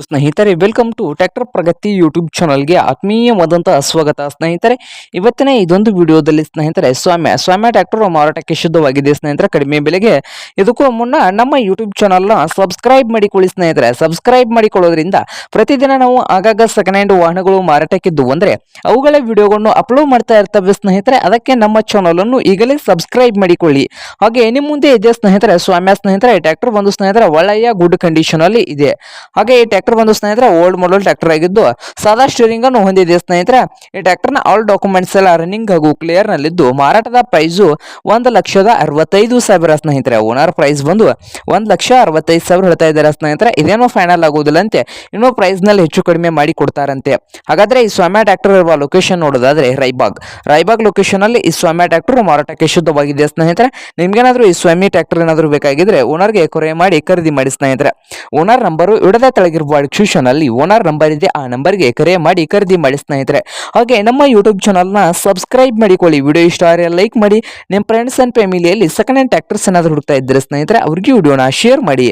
ಸ್ನೇಹಿತರೆ welcome to tractor Pragati YouTube ಚಾನಲ್ಗೆ ಆತ್ಮೀಯವಾದಂತಹ ಸ್ವಾಗತ. ಸ್ನೇಹಿತರೆ, ಇವತ್ತಿನ ಇದೊಂದು ವಿಡಿಯೋದಲ್ಲಿ ಸ್ನೇಹಿತರೆ ಸ್ವಾಮ್ಯ ಸ್ವಾಮ್ಯ ಟ್ರ್ಯಾಕ್ಟರ್ ಮಾರಾಟಕ್ಕೆ ಶುದ್ಧವಾಗಿದೆ ಸ್ನೇಹಿತರೆ. ಕಡಿಮೆ ಬೆಲೆಗೆ ಇದಕ್ಕೂ ಮುನ್ನ ನಮ್ಮ ಯೂಟ್ಯೂಬ್ ಚಾನಲ್ನ ಸಬ್ಸ್ಕ್ರೈಬ್ ಮಾಡಿಕೊಳ್ಳಿ ಸ್ನೇಹಿತರೆ. ಸಬ್ಸ್ಕ್ರೈಬ್ ಮಾಡಿಕೊಳ್ಳೋದ್ರಿಂದ ಪ್ರತಿದಿನ ನಾವು ಆಗಾಗ ಸೆಕೆಂಡ್ ಹ್ಯಾಂಡ್ ವಾಹನಗಳು ಮಾರಾಟಕ್ಕಿದ್ದು ಅಂದರೆ ಅವುಗಳ ವಿಡಿಯೋಗಳನ್ನು ಅಪ್ಲೋಡ್ ಮಾಡ್ತಾ ಇರ್ತವೆ ಸ್ನೇಹಿತರೆ. ಅದಕ್ಕೆ ನಮ್ಮ ಚಾನಲನ್ನು ಈಗಲೇ ಸಬ್ಸ್ಕ್ರೈಬ್ ಮಾಡಿಕೊಳ್ಳಿ. ಹಾಗೆ ನಿಮ್ಮ ಮುಂದೆ ಇದೆ ಸ್ನೇಹಿತರೆ ಸ್ವಾಮ್ಯ ಸ್ನೇಹಿತರೆ ಟ್ರ್ಯಾಕ್ಟರ್ ಒಂದು ಸ್ನೇಹಿತರೆ, ಒಳ್ಳೆಯ ಗುಡ್ ಕಂಡೀಷನ್ ಅಲ್ಲಿ ಇದೆ. ಹಾಗೆ ಈ ಟ್ರ್ಯಾಕ್ಟರ್ ಒಂದು ಸ್ನೇಹಿತರೆ ಓಲ್ಡ್ ಮಾಡಲ್ ಟ್ರ್ಯಾಕ್ಟರ್ ಆಗಿದ್ದು, ಸಾದಾ ಸ್ಟೀರಿಂಗ್ ಅನ್ನು ಹೊಂದಿದೆ ಸ್ನೇಹಿತರೆ. ಈ ಟ್ರ್ಯಾಕ್ಟರ್ನ ಆಲ್ ಡಾಕ್ಯುಮೆಂಟ್ಸ್ ಎಲ್ಲ ರನ್ನಿಂಗ್ ಹಾಗೂ ಕ್ಲಿಯರ್ ನಲ್ಲಿದ್ದು, ಮಾರಾಟದ ಪ್ರೈಸು ಒಂದು ಲಕ್ಷದ ಅರವತ್ತೈದು ಸಾವಿರ ಸ್ನೇಹಿತರೆ. ಓನರ್ ಪ್ರೈಸ್ ಬಂದು ಒಂದು ಲಕ್ಷ ಅರವತ್ತೈದು ಸಾವಿರ ಹೇಳ್ತಾ ಇದ್ದಾರೆ ಸ್ನೇಹಿತರೆ. ಇದೇನೋ ಫೈನಲ್ ಆಗೋದಿಲ್ಲ ಅಂತೆ ಇನ್ನೂ ಪ್ರೈಸ್ನಲ್ಲಿ ಹೆಚ್ಚು ಕಡಿಮೆ ಮಾಡಿ ಕೊಡ್ತಾರಂತೆ. ಹಾಗಾದ್ರೆ ಈ ಸ್ವಾಮ್ಯ ಟ್ರ್ಯಾಕ್ಟರ್ ಇರುವ ಲೊಕೇಶನ್ ನೋಡೋದಾದ್ರೆ ರೈಬಾಗ್. ರೈಬಾಗ್ ಲೊಕೇಶನ್ ಅಲ್ಲಿ ಈ ಸ್ವಾಮ್ಯ ಟ್ರ್ಯಾಕ್ಟರ್ ಮಾರಾಟಕ್ಕೆ ಶುದ್ಧವಾಗಿದೆ ಸ್ನೇಹಿತರೆ. ನಿಮ್ಗೇನಾದ್ರೂ ಈ ಸ್ವಾಮಿ ಟ್ರ್ಯಾಕ್ಟರ್ ಏನಾದರೂ ಬೇಕಾಗಿದ್ರೆ ಓನರ್ಗೆ ಕೊರೆ ಮಾಡಿ ಖರೀದಿ ಮಾಡಿ ಸ್ನೇಹಿತರೆ. ಓನರ್ ನಂಬರು ಇಡದ ತೆಳಗಿರುವ ಡಿಸ್ಕ್ರಿಪ್ಷನ್ ಅಲ್ಲಿ ಓನರ್ ನಂಬರ್ ಇದೆ. ಆ ನಂಬರ್ಗೆ ಕರೆ ಮಾಡಿ ಖರೀದಿ ಮಾಡಿ ಸ್ನೇಹಿತರೆ. ಹಾಗೆ ನಮ್ಮ ಯೂಟ್ಯೂಬ್ ಚಾನಲ್ನ ಸಬ್ಸ್ಕ್ರೈಬ್ ಮಾಡಿಕೊಳ್ಳಿ. ವಿಡಿಯೋ ಇಷ್ಟ ಆದರೆ ಲೈಕ್ ಮಾಡಿ. ನಿಮ್ಮ ಫ್ರೆಂಡ್ಸ್ ಅಂಡ್ ಫ್ಯಾಮಿಲಿಯಲ್ಲಿ ಸೆಕೆಂಡ್ ಹ್ಯಾಂಡ್ ಟ್ಯಾಕ್ಟರ್ಸ್ ಏನಾದರೂ ಹುಡುಕ್ತಾ ಇದ್ದಾರೆ ಸ್ನೇಹಿತರೆ, ಅವ್ರಿಗೆ ವಿಡಿಯೋನ ಶೇರ್ ಮಾಡಿ.